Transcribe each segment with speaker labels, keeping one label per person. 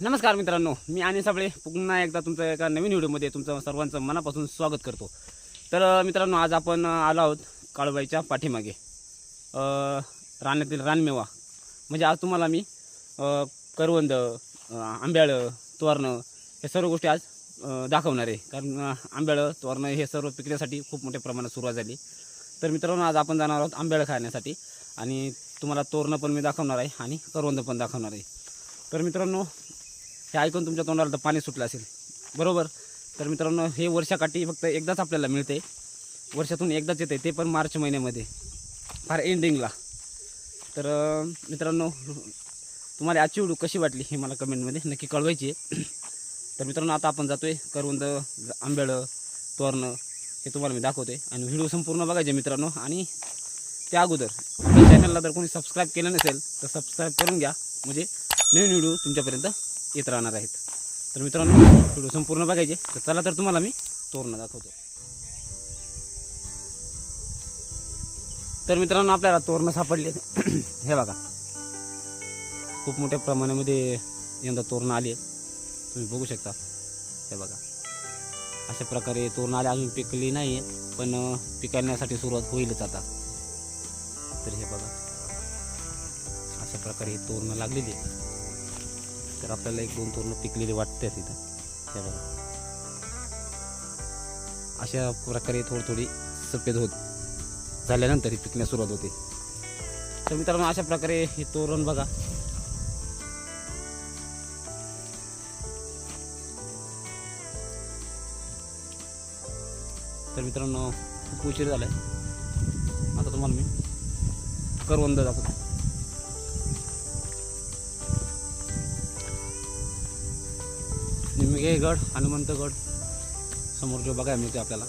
Speaker 1: नमस्कार मित्रांनो मी आणि साबळे. पुन्हा एकदा तुमचं एका नवीन व्हिडिओमध्ये तुमचं सर्वांचं मनापासून स्वागत करतो. तर मित्रांनो आज आपण आलो आहोत काळबाईच्या पाठीमागे. अं, रानातील रानमेवा. म्हणजे आज तुम्हाला मी करवंद आंब्याळं तोरणं हे सर्व गोष्टी आज दाखवणार आहे. कारण आंब्याळं तोरणं हे सर्व पिकण्यासाठी खूप मोठ्या प्रमाणात सुरुवात झाली. तर मित्रांनो आज आपण जाणार आहोत आंब्याळं खाण्यासाठी. आणि तुम्हाला तोरणं पण मी दाखवणार आहे आणि करवंद पण दाखवणार आहे. तर मित्रांनो हे ऐकून तुमच्या तोंडाला तर पाणी सुटलं असेल. बरोबर? तर मित्रांनो हे वर्षाकाठी फक्त एकदाच आपल्याला मिळते. वर्षातून एकदाच येते ते पण मार्च महिन्यामध्ये. फार एंडिंगला तर मित्रांनो तुम्हाला आजची व्हिडिओ कशी वाटली हे मला कमेंटमध्ये नक्की कळवायची आहे. तर मित्रांनो आता आपण जातो आहे करवंद आंबेळं तोरणं हे तुम्हाला मी दाखवते आणि व्हिडिओ संपूर्ण बघायचे मित्रांनो. आणि त्या अगोदर चॅनलला जर कोणी सबस्क्राईब केलं नसेल तर सबस्क्राईब करून घ्या. म्हणजे नवीन व्हिडिओ तुमच्यापर्यंत येत राहणार आहेत. तर मित्रांनो व्हिडिओ संपूर्ण बघायचे. तर चला तर तुम्हाला मी तोरणं दाखवतो. तर मित्रांनो आपल्याला तोरणं सापडले हे बघा. खूप मोठ्या प्रमाणामध्ये यंदा तोरणं आली आहेत. तुम्ही बघू शकता. हे बघा. अशा प्रकारे तोरणं आले अजून पिकली नाही आहेत पण पिकण्यासाठी सुरुवात होईलच आता. तर हे बघा. अशा प्रकारे तोरणं लागलेली आहे तर आपल्याला एक दोन तोरणं पिकलेली वाटते तिथं. हे बघा. अशा प्रकारे थोडी थोडी सफेद होत झाल्यानंतर ही पिकण्यास सुरुवात होते. तर मित्रांनो अशा प्रकारे हे तोरण बघा. तर मित्रांनो खूप उशीर झालाय. आता तुम्हाला मी करवंद दाखवतो. निमगेगड हनुमंतगड समोर जो बघायला मिळते आपल्याला.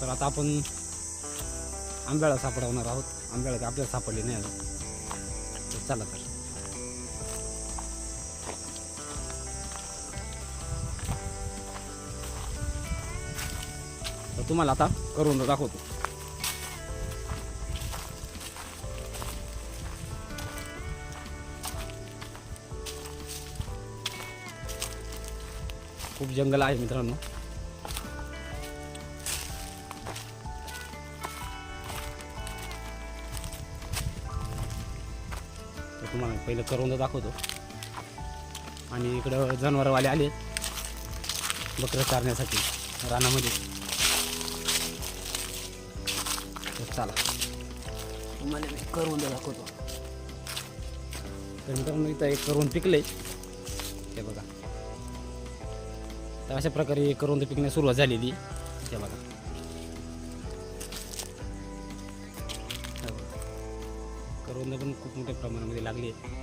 Speaker 1: तर आता आपण आंब्याला सापडवणार आहोत. आंब्याला काय आपल्याला सापडली नाही तर चला तर तुम्हाला आता करून दाखवतो. खूप जंगल आहे मित्रांनो. तर तुम्हाला पहिलं करून दाखवतो. आणि इकडं जनावरवाले आले. बकरं चारण्यासाठी रानामध्ये. चला. तुम्हाला मी करून दाखवतो. तर मित्रांनो इथं एक करून पिकले हे बघा. तर अशा प्रकारे करवंद पिकण्यास सुरुवात झालेली. ते बघा. करवंद बघा. पण खूप मोठ्या प्रमाणामध्ये लागली. आहे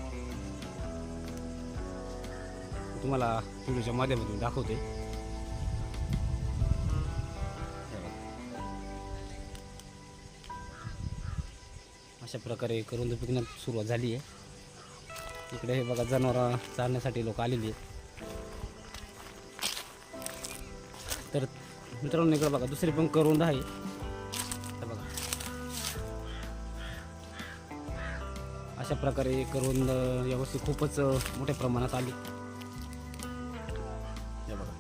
Speaker 1: तुम्हाला व्हिडिओच्या माध्यमातून दाखवते. अशा प्रकारे करवंद पिकण्यास सुरुवात झाली आहे. इकडे हे बघा जनावर चालण्यासाठी लोक आलेली आहेत. तर मित्रांनो इकडे बघा दुसरी पण करून आहे. बघा. अशा प्रकारे करोंद यावर्षी खूपच मोठ्या प्रमाणात आली. बघा.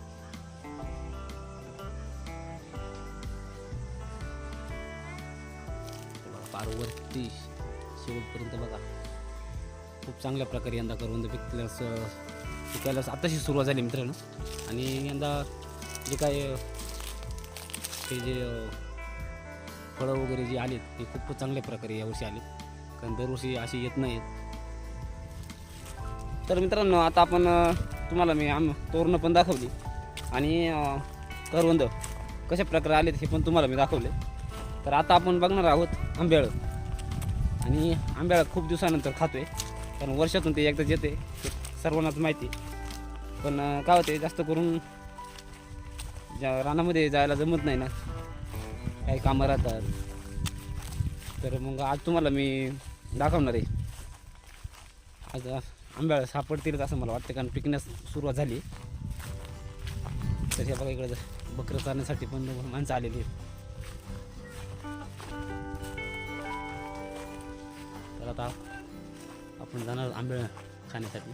Speaker 1: बघा, पारवरती शेवटपर्यंत बघा. खूप चांगल्या प्रकारे यंदा करून पिकल्यास पिकायला आताशी सुरुवात झाली मित्रांनो. आणि यंदा जे काय ते जे फळं वगैरे जे आलेत ते खूप चांगल्या प्रकारे यावर्षी आले कारण दरवर्षी अशी येत नाहीत. तर मित्रांनो आता आपण तुम्हाला मी आम तोरणं पण दाखवली. आणि करवंद कशा प्रकारे आलेत हे पण तुम्हाला मी दाखवले. तर आता आपण बघणार आहोत आंब्याळ. आणि आंब्याळ खूप दिवसानंतर खातोय. कारण वर्षातून ते एकदाच येते. सर्वांनाच माहिती. पण काय होते जास्त करून ज्या रानामध्ये जायला जमत नाही ना काही कामं राहतात. तर मग आज तुम्हाला मी दाखवणार आहे. आज आंब्याळं सापडतील असं मला वाटतं कारण पिकण्यास सुरुवात झाली. तर हे बघा इकडे बकरं चालण्यासाठी पण माणसं आलेली आहेत. तर आता आपण जाणार आंबे खाण्यासाठी.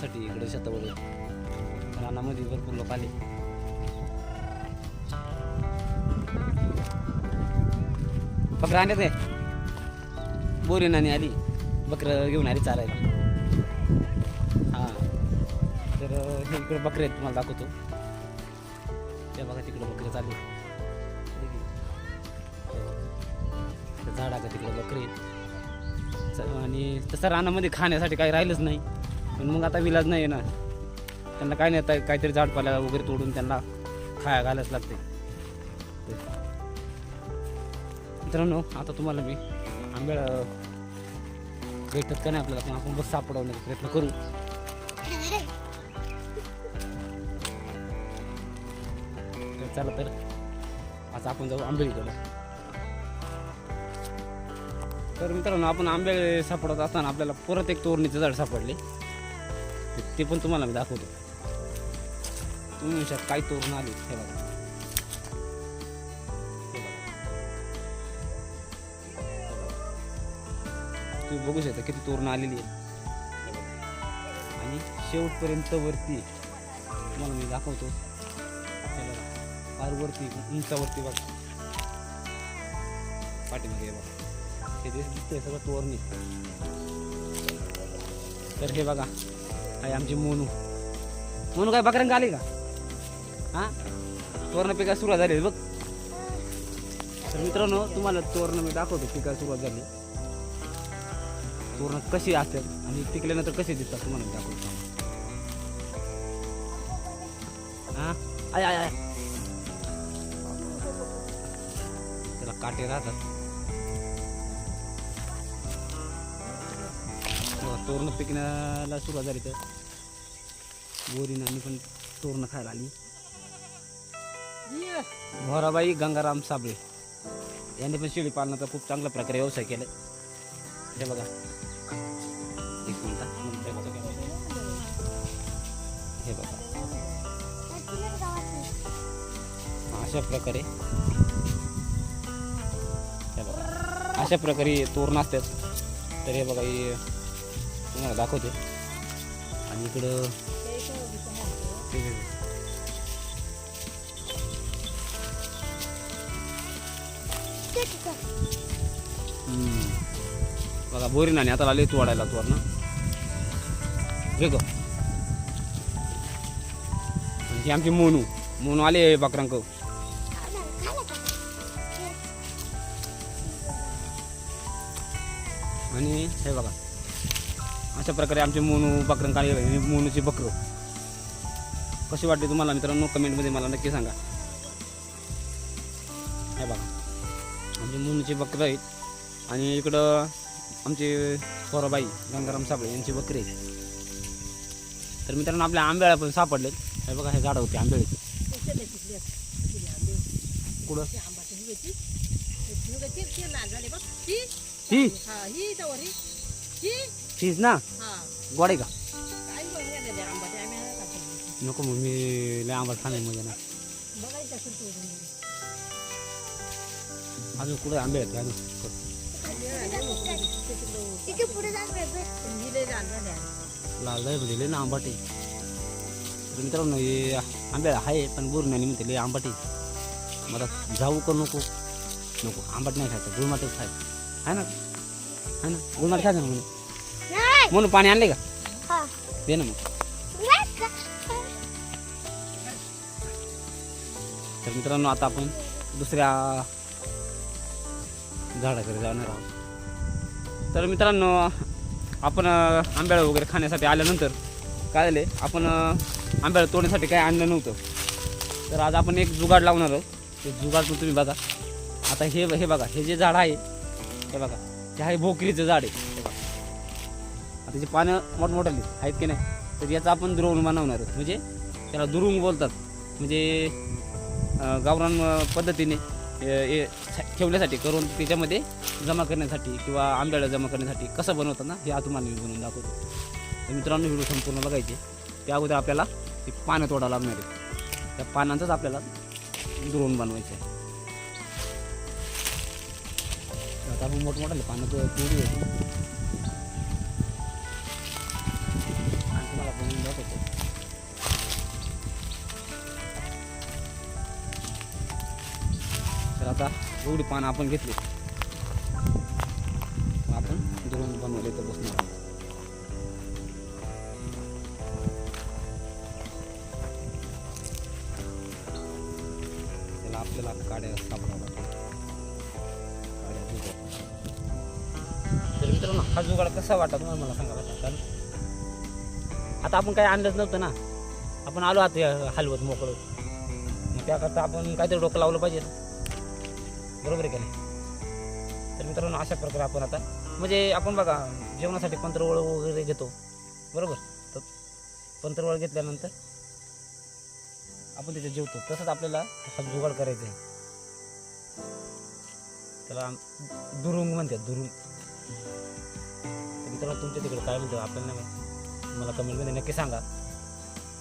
Speaker 1: बकरं इकडे शेतावर रानामध्ये भरपूर लोक आले. बकरं आणत आहे बोरी नाणी आली. बकरं घेऊन आली चालायला हां. तर हे इकडे बकरे आहेत तुम्हाला दाखवतो. त्या बघा तिकडे बकरे चालू झाडा का तिकडे बकरे आहेत. आणि तसं रानामध्ये खाण्यासाठी काही राहिलंच नाही. पण मग आता विलाज नाही आहे ना त्यांना काय नाही आता काहीतरी झाडपाला वगैरे तोडून त्यांना खाया घालायच लागते मित्रांनो आता तुम्हाला मी आंबेळ भेटत का नाही आपल्याला पण आपण बस सापडवण्याचा प्रयत्न करू. तर चला तर आता आपण जाऊ आंबेळीकडे तर मित्रांनो आपण आंबे सापडत असताना आपल्याला परत एक तोरणीचं झाड सापडले. ते पण तुम्हाला मी दाखवतो. तुम्ही म्हणू काय तोरण आले? हे बघा. तुम्ही बघू शकता किती तोरण आलेली आहे आणि शेवटपर्यंत वरती तुम्हाला मी दाखवतो. फार वरती उंचावरती बघा. पाठीमागे हे बघा. हे दिस दिसतंय सगळं तोरणी तर हे बघा. आहे आमची मोनू? मोनू काय बकऱ्यांक आली का? हा? तोरण पिका सुरुवात झाली बघ. तर मित्रांनो तुम्हाला तोरणं मी दाखवतो पिका सुरुवात झाली. तोरण कशी असतात आणि पिकल्यानंतर कसे दिसतात तुम्हाला मी दाखवतो. हा? आय आय आय. त्याला काटे राहतात. तोरणं पिकण्याला सुरुवात झाली तर. बोरीनं आणि पण तोरणं खायला आली. भोराबाई गंगाराम साबळे यांनी पण शेळी पालनाचा खूप चांगल्या प्रकारे व्यवसाय केला. हे बघा. एक हे बघा. अशा प्रकारे. हे बघा. अशा प्रकारे तोरण असतात. तर हे बघा तुम्हाला दाखवते. आणि इकडं बघा. बोरी नाही आता आले तोडायला तोर ना हे ग आमची मोनू. मोनू आले बकरांक. अशा प्रकारे आमचे मोनू बकरं काढले गेले मोनूची बकरं. कशी वाटते तुम्हाला मित्रांनो? कमेंटमध्ये मला नक्की सांगा. हे बघा. आमचे मोनूचे बकरं आहेत. आणि इकडं आमचे पोराबाई गंगाराम साबळे यांची बकरी आहेत. तर मित्रांनो आपल्या आंब्याला पण सापडलेत. हे बघा हे झाडं होते आंब्याचे कुठं? ही हीच ना गोडे का नको मग मी लय आंबट खाणे मजा ना अजून कुठे आंबे आहेत अजून लाल म्हणजे लय ना आंबाटे तर मित्रांनो हे आंबे आहे पण बोरून आणि म्हणते आंबाटे मला जाऊ का नको नको आंबट नाही खायचं गुळमाटच खायचं आहे ना आहे ना गुळमाट खायचं ना म्हणून पाणी आणले का?
Speaker 2: हा.
Speaker 1: दे ना मग. तर मित्रांनो आता आपण दुसऱ्या झाडाकडे जाणार आहोत. तर मित्रांनो आपण अं, आंब्याला वगैरे खाण्यासाठी आल्यानंतर काय झाले आपण अं, आंब्याला तोडण्यासाठी काय आणलं नव्हतं. तर आज आपण एक जुगाड लावणार आहोत. ते जुगाड पण तुम्ही बघा. आता हे हे बघा हे जे झाड आहे हे बघा ते आहे भोकरीचं झाड आहे. हे बघा. त्याची पानं मोठमोठाली आहेत. की नाही? तर याचं आपण दुरवून बनवणार आहोत. म्हणजे त्याला दुरुंग बोलतात. म्हणजे गावरान पद्धतीने ठेवण्यासाठी करून त्याच्यामध्ये जमा करण्यासाठी किंवा आंब्याला जमा करण्यासाठी कसं बनवतात ना हे आज तुम्हाला मी बनवून दाखवतो. तर मित्रांनो व्हिडिओ संपूर्ण बघायचे. त्या अगोदर आपल्याला ती पानं तोडावं लागणार आहे त्या पानांचंच आपल्याला दुरून बनवायचं आहे. आता आपण मोठमोठाले पानं तोडू एवढी पानं आपण घेतली. आपण दुरून बनवले तर बसणार त्याला आपल्याला काड्या सापडावं तर मित्रांनो हा जुगाड कसा वाटला तुम्हाला मला सांगा कारण आता आपण काही आणलंच नव्हतं ना. आपण आलो आता हलवत मोकळत मग त्याकरता आपण काहीतरी डोकं लावलं पाहिजे बरोबर आहे का नाही? तर मित्रांनो अशा प्रकारे आपण आता म्हणजे आपण बघा जेवणासाठी पंतरवळ वगैरे घेतो बरोबर? तर पंतरवळ घेतल्यानंतर आपण त्याच्यात जेवतो. तसंच आपल्याला हा जुगाड करायचा आहे. त्याला दुरुंग म्हणतात दुरुंग. तर मित्रांनो तुमच्या तिकडे काय म्हणतो आपल्याला नाही मला कमेंटमध्ये नक्की सांगा.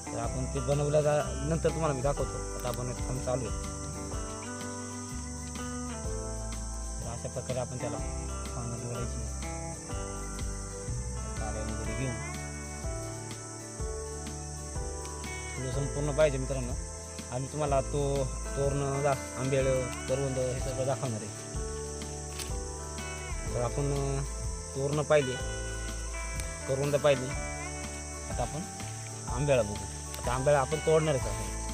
Speaker 1: तर आपण ते बनवल्या जा नंतर तुम्हाला मी दाखवतो. आता आपण काम चालू आहे. अशा प्रकारे आपण त्याला पानं जोडायची. वगैरे घेऊन. तुला संपूर्ण पाहिजे मित्रांनो. आम्ही तुम्हाला तो तोरण दाख आंबेळ करवंद हे सगळं दाखवणार आहे. तर आपण तोरणं पाहिले. करवंद पाहिली. आता आपण आंब्याला बघू. आता आंब्याला आपण तोडणारच आहोत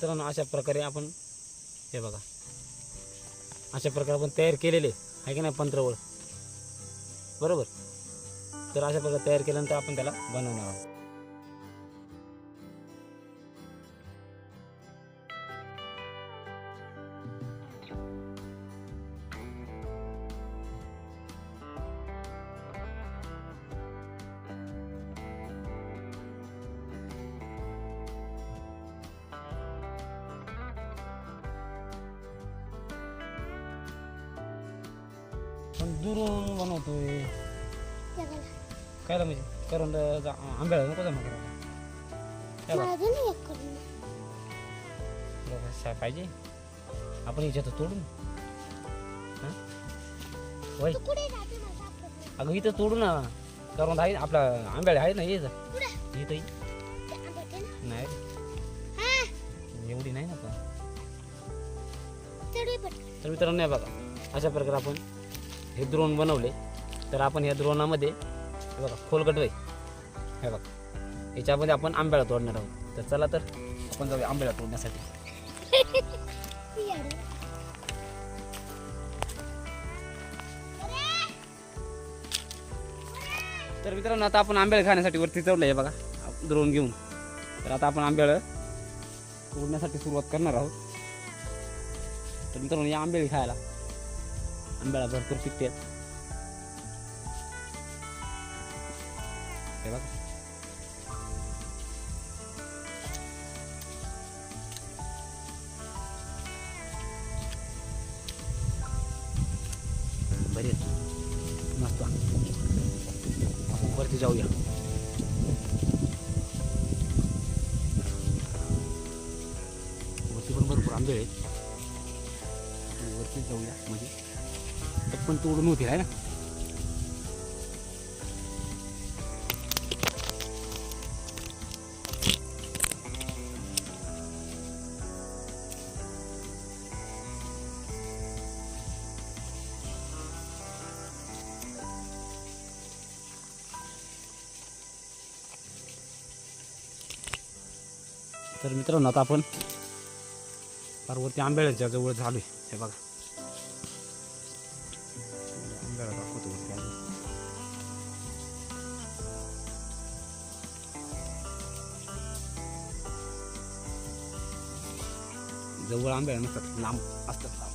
Speaker 1: मित्रांनो अशा प्रकारे आपण हे बघा. अशा प्रकारे आपण तयार केलेले आहे. की नाही पंत्रवळ बरोबर? तर अशा प्रकारे तयार केल्यानंतर आपण त्याला बनवणार आहोत. कायला म्हणजे? करून आंब्याला नको जमा काय पाहिजे. आपण याच्यात तोडून हां? वय अगं इथं तोडू ना. करून आहे आपला आंब्याला आहे ना ये इथं नाही एवढी नाही ना
Speaker 2: पट
Speaker 1: तर मित्रांनो नाही बघा. अशा प्रकारे आपण हे द्रोण बनवले. तर आपण या द्रोणामध्ये बघा खोलगट वय हे बघा. याच्यामध्ये आपण आंब्याला तोडणार आहोत. तर चला तर आपण जाऊया आंब्याला तोडण्यासाठी. तर मित्रांनो आता आपण आंब्याला खाण्यासाठी वरती चढलं आहे बघा. द्रोण घेऊन. तर आता आपण आंब्याला तोडण्यासाठी सुरुवात करणार आहोत. तर मित्रांनो या आंबेळी खायला आंब्याला भरपूर पिकते. मस्त आपण वरती जाऊया. वरती पण भरपूर आंबे आहेत. आपण वरतीच जाऊया. म्हणजे पण तोडून होती आहे ना? तर मित्रांनो आता आपण पार्वती आंबेळ्याच्या जवळ झालो हे बघा. आंब्याला दाखवतो जवळ आंबे नसतात लांब असतात लांब.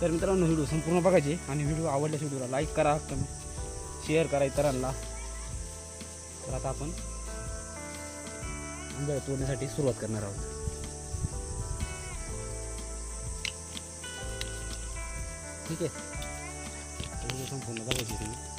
Speaker 1: तर मित्रांनो व्हिडिओ संपूर्ण बघायचे आणि व्हिडिओ आवडल्यास व्हिडिओला लाईक करा कमेंट शेअर करा इतरांना. तर आता आपण आंधळ तोडण्यासाठी सुरुवात करणार आहोत. ठीक आहे. संपूर्ण बघायची तुम्ही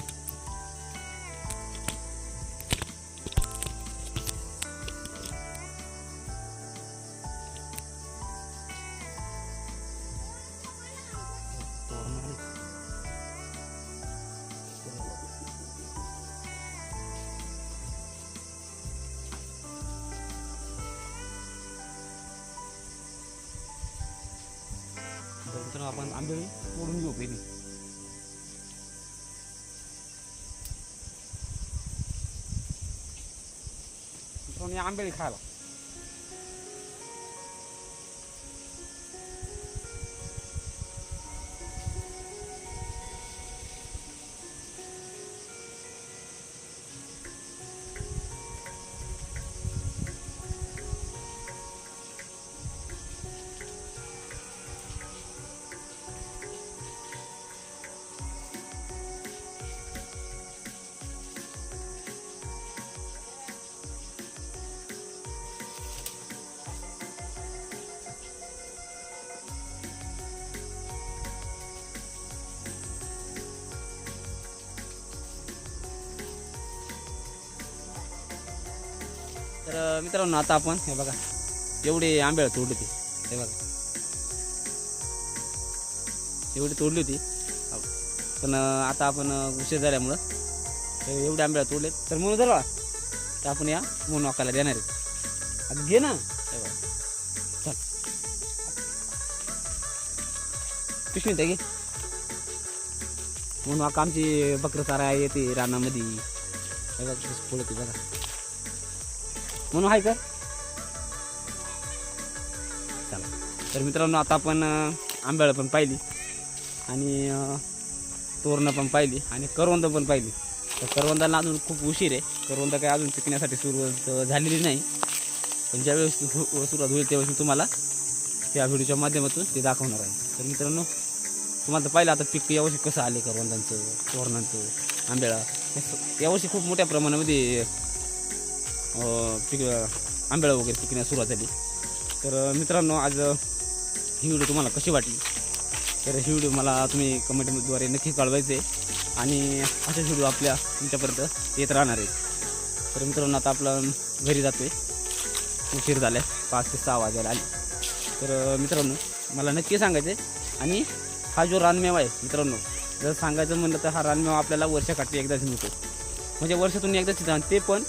Speaker 1: तर आपण आंबे तोडून घेऊ पहिली. मित्रांनो आंबे खायला. मित्रांनो आता आपण हे बघा एवढे आंबेळ तोडले ते हे बघा. एवढी तोडली होती. पण आता आपण उशीर झाल्यामुळं एवढे आंबेळ तोडले. तर म्हणून जर तर आपण या म्हणून वाकायला देणार आहे. आता घे ना. हे बघा. चल. पिशवी ते घे. म्हणून वाका आमची बकरं चारा येते रानामध्ये. हे बघा कसं बघा. म्हणून आहे का? चला. तर मित्रांनो आता आपण आंब्याळं पण पाहिली आणि तोरणं पण पाहिली आणि करवंद पण पाहिली. तर करवंदाला अजून खूप उशीर आहे. करवंद काय अजून पिकण्यासाठी सुरुवात झालेली नाही. पण ज्यावेळेस सुरुवात होईल त्यावेळेस मी तुम्हाला त्या व्हिडिओच्या माध्यमातून ते दाखवणार आहे. तर मित्रांनो तुम्हाला तर पाहिलं आता पीक यावर्षी कसं आले करवंदांचं तोरणांचं आंब्याळा. यावर्षी खूप मोठ्या प्रमाणामध्ये पिक आंब्याला वगैरे पिकण्यास सुरुवात झाली. तर मित्रांनो आज ही व्हिडिओ तुम्हाला कशी वाटली? तर ही व्हिडिओ मला तुम्ही कमेंटद्वारे नक्की कळवायचे आणि असेच व्हिडिओ आपल्या तुमच्यापर्यंत येत राहणार आहे तर मित्रांनो आता आपलं घरी जातो आहे उशीर झाला आहे पाच ते सहा वाजायला आले. तर मित्रांनो मला नक्की सांगायचं आहे आणि हा जो रानमेवा आहे मित्रांनो जर सांगायचं म्हणलं तर हा रानमेवा आपल्याला वर्षाकाठी एकदाच मिळतो. म्हणजे वर्षातून एकदाच ते पण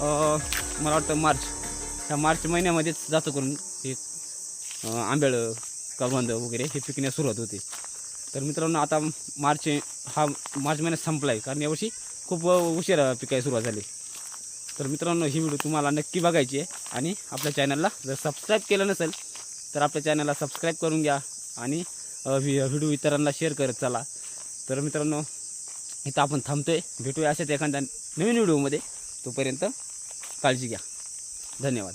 Speaker 1: मला वाटतं मार्च. ह्या मार्च महिन्यामध्येच जातो करून हे अं, आंब्याळं वगैरे हे पिकण्यास सुरुवात होते. तर मित्रांनो आता मार्च हा मार्च महिन्यात संपला आहे कारण यावर्षी खूप उशिरा पिकायला सुरुवात झाली. तर मित्रांनो ही व्हिडिओ तुम्हाला नक्की बघायची आहे. आणि आपल्या चॅनलला जर सबस्क्राईब केलं नसेल तर आपल्या चॅनलला सबस्क्राईब करून घ्या. आणि व्हिडिओ इतरांना शेअर करत चला. तर मित्रांनो इथं आपण थांबतोय. भेटूया अशाच एखाद्या नवीन व्हिडिओमध्ये. तोपर्यंत काळजी घ्या. धन्यवाद.